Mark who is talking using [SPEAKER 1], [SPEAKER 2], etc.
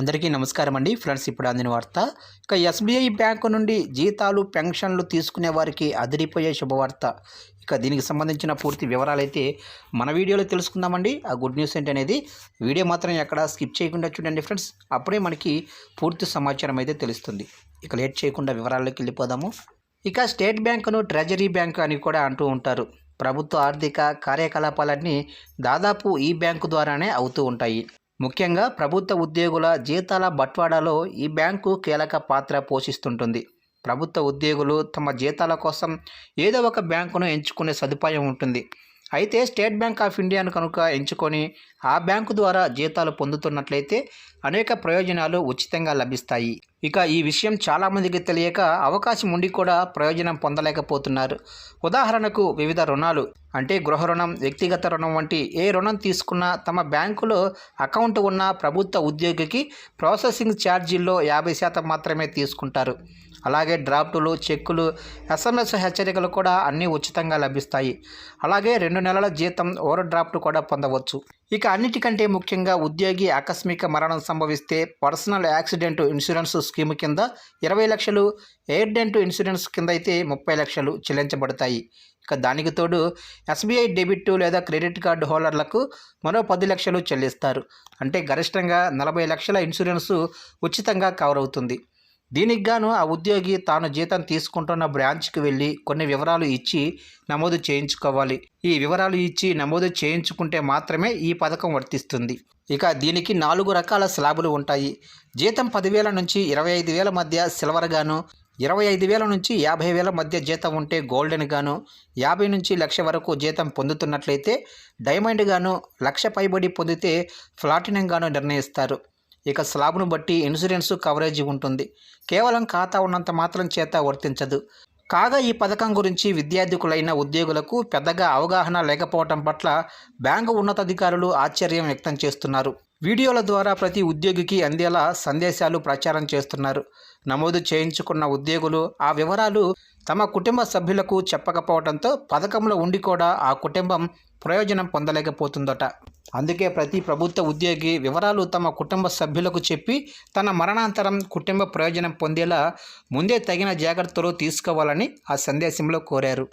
[SPEAKER 1] అందరికీ నమస్కారం అండి. ఫ్రెండ్స్ ఇప్పుడు అందిన వార్త. ఇక ఎస్బీఐ బ్యాంకు నుండి జీతాలు పెన్షన్లు తీసుకునే వారికి అదిరిపోయే శుభవార్త. ఇక దీనికి సంబంధించిన పూర్తి వివరాలు అయితే మన వీడియోలో తెలుసుకుందామండి. ఆ గుడ్ న్యూస్ ఏంటి అనేది వీడియో మాత్రం ఎక్కడ స్కిప్ చేయకుండా చూడండి ఫ్రెండ్స్. అప్పుడే మనకి పూర్తి సమాచారం అయితే తెలుస్తుంది. ఇక లేట్ చేయకుండా వివరాల్లోకి వెళ్ళిపోదాము. ఇక స్టేట్ బ్యాంకును ట్రెజరీ బ్యాంకు అని కూడా అంటూ ఉంటారు. ప్రభుత్వ ఆర్థిక కార్యకలాపాలన్నీ దాదాపు ఈ బ్యాంకు ద్వారానే అవుతూ ఉంటాయి. ముఖ్యంగా ప్రభుత్వ ఉద్యోగుల జీతాల బట్వాడాలో ఈ బ్యాంకు కీలక పాత్ర పోషిస్తుంటుంది. ప్రభుత్వ ఉద్యోగులు తమ జీతాల కోసం ఏదో ఒక బ్యాంకును ఎంచుకునే సదుపాయం ఉంటుంది. అయితే స్టేట్ బ్యాంక్ ఆఫ్ ఇండియాను కనుక ఎంచుకొని ఆ బ్యాంకు ద్వారా జీతాలు పొందుతున్నట్లయితే అనేక ప్రయోజనాలు ఉచితంగా లభిస్తాయి. ఇక ఈ విషయం చాలామందికి తెలియక అవకాశం ఉండి కూడా ప్రయోజనం పొందలేకపోతున్నారు. ఉదాహరణకు వివిధ రుణాలు అంటే గృహ రుణం వ్యక్తిగత రుణం వంటి ఏ రుణం తీసుకున్నా తమ బ్యాంకులో అకౌంట్ ఉన్న ప్రభుత్వ ఉద్యోగికి ప్రాసెసింగ్ ఛార్జీల్లో యాభై శాతం మాత్రమే తీసుకుంటారు. అలాగే డ్రాఫ్టులు చెక్కులు ఎస్ఎంఎస్ హెచ్చరికలు కూడా అన్నీ ఉచితంగా లభిస్తాయి. అలాగే రెండు నెలల జీతం ఓవర్ డ్రాఫ్ట్ కూడా పొందవచ్చు. ఇక అన్నిటికంటే ముఖ్యంగా ఉద్యోగి ఆకస్మిక మరణం సంభవిస్తే పర్సనల్ యాక్సిడెంట్ ఇన్సూరెన్స్ స్కీమ్ కింద ఇరవై లక్షలు ఎయిర్డెంట్ ఇన్సూరెన్స్ కింద అయితే ముప్పై లక్షలు చెల్లించబడతాయి. ఇక దానికి తోడు ఎస్బీఐ డెబిట్ లేదా క్రెడిట్ కార్డు హోల్డర్లకు మరో పది లక్షలు చెల్లిస్తారు. అంటే గరిష్టంగా నలభై లక్షల ఇన్సూరెన్సు ఉచితంగా కవర్ అవుతుంది. దీనికి గాను ఆ ఉద్యోగి తాను జీతం తీసుకుంటున్న బ్రాంచ్కి వెళ్ళి కొన్ని వివరాలు ఇచ్చి నమోదు చేయించుకోవాలి. ఈ వివరాలు ఇచ్చి నమోదు చేయించుకుంటే మాత్రమే ఈ పథకం వర్తిస్తుంది. ఇక దీనికి నాలుగు రకాల స్లాబులు ఉంటాయి. జీతం పదివేల నుంచి ఇరవై ఐదు వేల మధ్య సిల్వర్ గాను ఇరవై ఐదు వేల నుంచి యాభై వేల మధ్య జీతం ఉంటే గోల్డెన్ గాను యాభై నుంచి లక్ష వరకు జీతం పొందుతున్నట్లయితే డైమండ్ గాను లక్ష పైబడి పొందితే ప్లాటినం గాను నిర్ణయిస్తారు. ఇక స్లాబ్ను బట్టి ఇన్సూరెన్స్ కవరేజ్ ఉంటుంది. కేవలం ఖాతా ఉన్నంత మాత్రం చేత వర్తించదు. కాగా ఈ పథకం గురించి విద్యార్థికులైన ఉద్యోగులకు పెద్దగా అవగాహన లేకపోవటం పట్ల బ్యాంకు ఉన్నతాధికారులు ఆశ్చర్యం వ్యక్తం చేస్తున్నారు. వీడియోల ద్వారా ప్రతి ఉద్యోగికి అందేలా సందేశాలు ప్రచారం చేస్తున్నారు. నమోదు చేయించుకున్న ఉద్యోగులు ఆ వివరాలు తమ కుటుంబ సభ్యులకు చెప్పకపోవడంతో పథకంలో ఉండి కూడా ఆ కుటుంబం ప్రయోజనం పొందలేకపోతుందట. అందుకే ప్రతి ప్రభుత్వ ఉద్యోగి వివరాలు తమ కుటుంబ సభ్యులకు చెప్పి తన మరణాంతరం కుటుంబ ప్రయోజనం పొందేలా ముందే తగిన జాగ్రత్తలు తీసుకోవాలని ఆ సందేశంలో కోరారు.